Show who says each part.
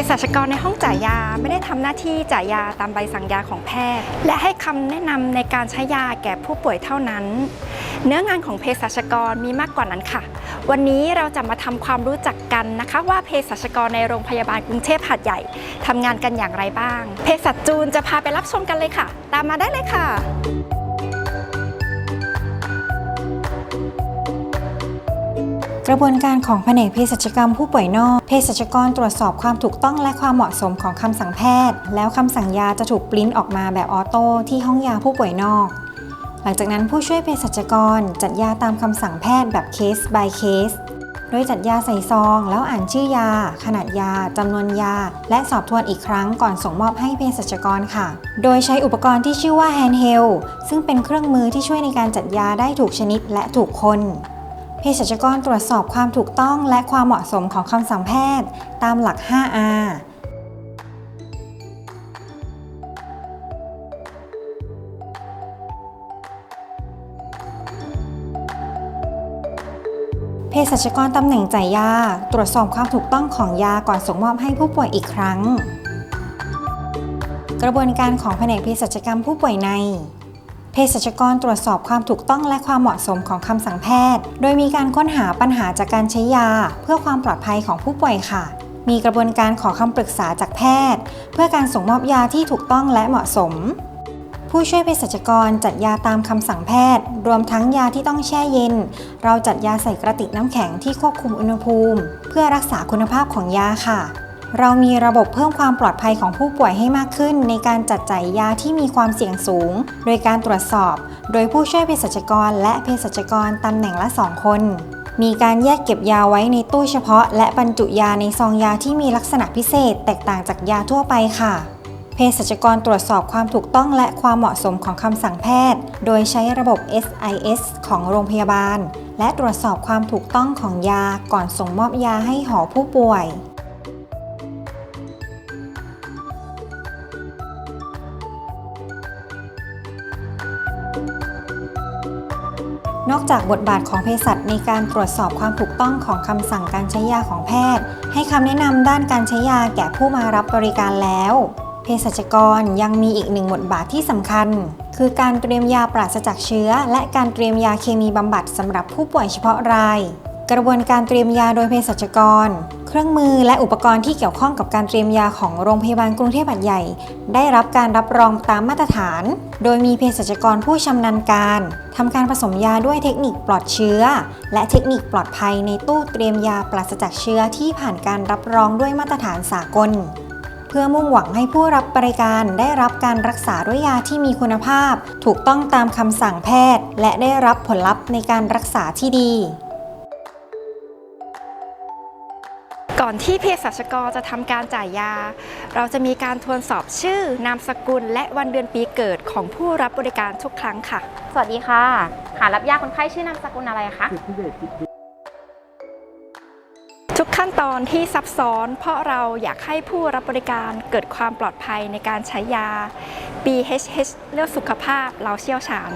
Speaker 1: ภสัชกรในห้องจ่ายยาไม่ได้ทำหน้าที่จ่ายยาตามใบสั่งยาของแพทย์ และให้คำแนะนำในการใช้ยาแก่ผู้ป่วยเท่านั้น เนื้องานของเภสัชกรมีมากกว่านั้นค่ะ วันนี้เราจะมาทำความรู้จักกันนะคะ ว่าเภสัชกรในโรงพยาบาลกรุงเทพหาดใหญ่ทำงานกันอย่างไรบ้าง เภสัชจูนจะพาไปรับชมกันเลยค่ะ ตามมาได้เลยค่ะ
Speaker 2: ระบวนการของแผนกเภสัชกรรมผู้ป่วยนอกเภสัชกรตรวจสอบความถูกต้องและความเหมาะสมของคำสั่งแพทย์ แล้วคำสั่งยาจะถูกปริ้นออกมาแบบออโต้ที่ห้องยาผู้ป่วยนอก หลังจากนั้นผู้ช่วยเภสัชกรจัดยาตามคำสั่งแพทย์แบบเคส by เคสโดยจัดยาใส่ซอง แล้วอ่านชื่อยา ขนาดยา จำนวนยา และสอบทวนอีกครั้งก่อนส่งมอบให้เภสัชกรค่ะ โดยใช้อุปกรณ์ที่ชื่อว่า handheld ซึ่งเป็นเครื่องมือที่ช่วยในการจัดยาได้ถูกชนิดและถูกคน เภสัชกรตรวจสอบความถูกต้องและความเหมาะสมของคำสั่งแพทย์ ตามหลัก 5R เภสัชกรตำแหน่งจ่ายยา ตรวจสอบความถูกต้องของยาก่อนส่งมอบให้ผู้ป่วยอีกครั้ง กระบวนการของแผนกเภสัชกรรมผู้ป่วยใน เภสัชกรตรวจสอบความถูกต้องและความเหมาะสมของคำสั่งแพทย์ โดยมีการค้นหาปัญหาจากการใช้ยา เพื่อความปลอดภัยของผู้ป่วยค่ะ มีกระบวนการขอคำปรึกษาจากแพทย์ เพื่อการส่งมอบยาที่ถูกต้องและเหมาะสม ผู้ช่วยเภสัชกรจัดยาตามคำสั่งแพทย์ รวมทั้งยาที่ต้องแช่เย็น เราจัดยาใส่กระติกน้ำแข็งที่ควบคุมอุณหภูมิ เพื่อรักษาคุณภาพของยาค่ะ เรามีระบบเพิ่มความปลอดภัยของผู้ป่วยให้มากขึ้น ในการจัดจ่ายยาที่มีความเสี่ยงสูง โดยการตรวจสอบ โดยผู้ช่วยเภสัชกร และเภสัชกรตำแหน่งละ 2 คน มีการแยกเก็บยาไว้ในตู้เฉพาะ และบรรจุยาในซองยาที่มีลักษณะพิเศษ แตกต่างจากยาทั่วไปค่ะเภสัชกรตรวจสอบความถูกต้องและความเหมาะสมของคำสั่งแพทย์ โดยใช้ระบบ SIS ของโรงพยาบาล และตรวจสอบความถูกต้องของยาก่อนส่งมอบยาให้หอผู้ป่วย นอกจากบทบาทของเภสัชในการตรวจสอบความถูกต้องของคำสั่งการใช้ยาของแพทย์ ให้คำแนะนำด้านการใช้ยาแก่ผู้มารับบริการแล้วเภสัชกรยังมีอีกหนึ่งบทบาทที่สำคัญ คือการเตรียมยาปราศจากเชื้อ และการเตรียมยาเคมีบำบัดสำหรับผู้ป่วยเฉพาะราย กระบวนการเตรียมยาโดยเภสัชกร เครื่องมือและอุปกรณ์ที่เกี่ยวข้องกับการเตรียมยาของโรงพยาบาลกรุงเทพหาดใหญ่ ได้รับการรับรองตามมาตรฐาน โดยมีเภสัชกรผู้ชำนาญการทำการผสมยาด้วยเทคนิคปลอดเชื้อ และเทคนิคปลอดภัยในตู้เตรียมยาปราศจากเชื้อที่ผ่านการรับรองด้วยมาตรฐานสากลเพื่อมุ่งหวังให้ผู้รับบริการได้รับการรักษาด้วยยาที่มีคุณภาพ ถูกต้องตามคำสั่งแพทย์ และได้รับผลลัพธ์ในการรักษาที่ดี
Speaker 1: ก่อนที่เภสัชกรจะทำการจ่ายยา เราจะมีการทวนสอบชื่อ นามสกุล และวันเดือนปีเกิดของผู้รับบริการทุกครั้งค่ะ
Speaker 3: สวัสดีค่ะค่ะรับยาคนไข้ชื่อนามสกุลอะไรคะ
Speaker 1: ทุกขั้นตอนที่ซับซ้อน เพราะเราอยากให้ผู้รับบริการเกิดความปลอดภัยในการใช้ยา BHH เลือกสุขภาพเราเชี่ยวชาญ